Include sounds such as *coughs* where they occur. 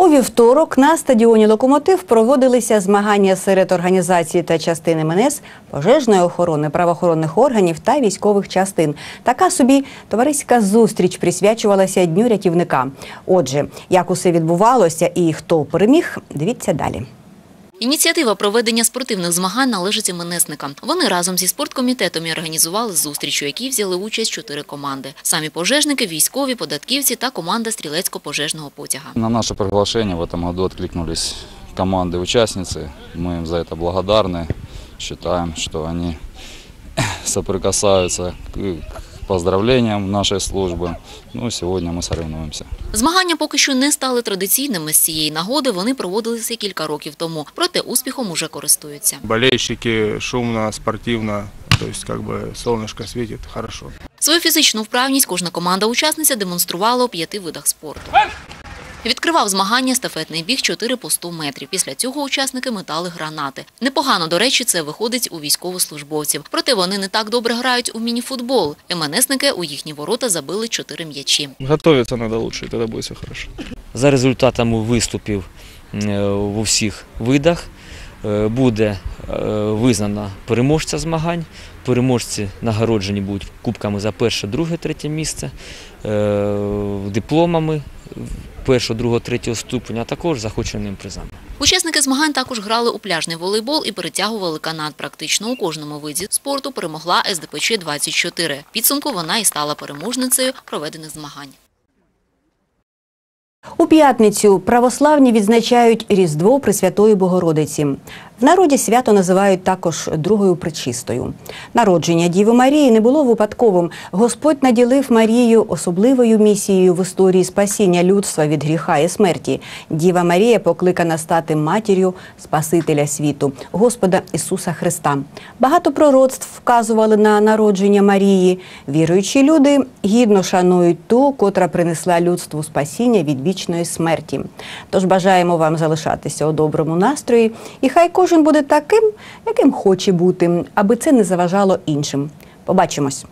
У вівторок на стадіоні Локомотив проводилися змагання серед організацій та частини МНС, пожежної охорони, правоохоронних органів та військових частин. Така собі товариська зустріч присвячувалася Дню рятівника. Отже, як усе відбувалося і хто переміг, дивіться далі. Ініціатива проведення спортивних змагань належить МНСникам. Вони разом зі спорткомітетом і організували зустріч, у якій взяли участь чотири команди: самі пожежники, військові, податківці та команда стрілецько-пожежного потяга. На наше приглашение в этом году откликнулись команды-участницы. Мы им за это благодарны. Считаем, что они *coughs* соприкасаются к к поздравлениям нашей службы. Ну, сегодня мы соревнуемся. Змагання поки що не стали традиційними. З цієї нагоди вони проводилися кілька років тому, проте успіхом уже користуються. Болельщики шумно, спортивно, то есть как бы солнышко светит, хорошо. Свою фізичну вправність кожна команда-учасниця демонструвала у п'яти видах спорту. Відкривав змагання стафетний біг 4 по 100 метрів. Після цього учасники метали гранати. Непогано, до речі, це виходить у військовослужбовців. Проте вони не так добре грають у мініфутбол. МНСники у їхні ворота забили 4 м'ячі. Готовиться надо лучше, и тогда будет все хорошо. За результатами виступів е, у всіх видах е, буде е, визнано переможця змагань. Переможці нагороджені будуть кубками за перше, друге, третє місце, е, дипломами першого, другого, третього ступеня, а також захоченим призами. Учасники змагань також грали у пляжний волейбол і перетягували канат. Практично у кожному виді спорту перемогла СДПЧ 24. Підсумку вона і стала переможницею проведених змагань. У п'ятницю православні відзначають Різдво Пресвятої Богородиці. В народі свято називають також другою причистою. Народження Діви Марії не було випадковим. Господь наділив Марію особливою місією в історії спасіння людства від гріха і смерті. Діва Марія покликана стати матір'ю Спасителя світу, Господа Ісуса Христа. Багато пророцтв вказували на народження Марії. Віруючі люди гідно шанують ту, котра принесла людству спасіння від вічної смерті. Тож бажаємо вам залишатися у доброму настрої, і хай кожен буде таким, яким хоче бути, аби це не заважало іншим. Побачимось.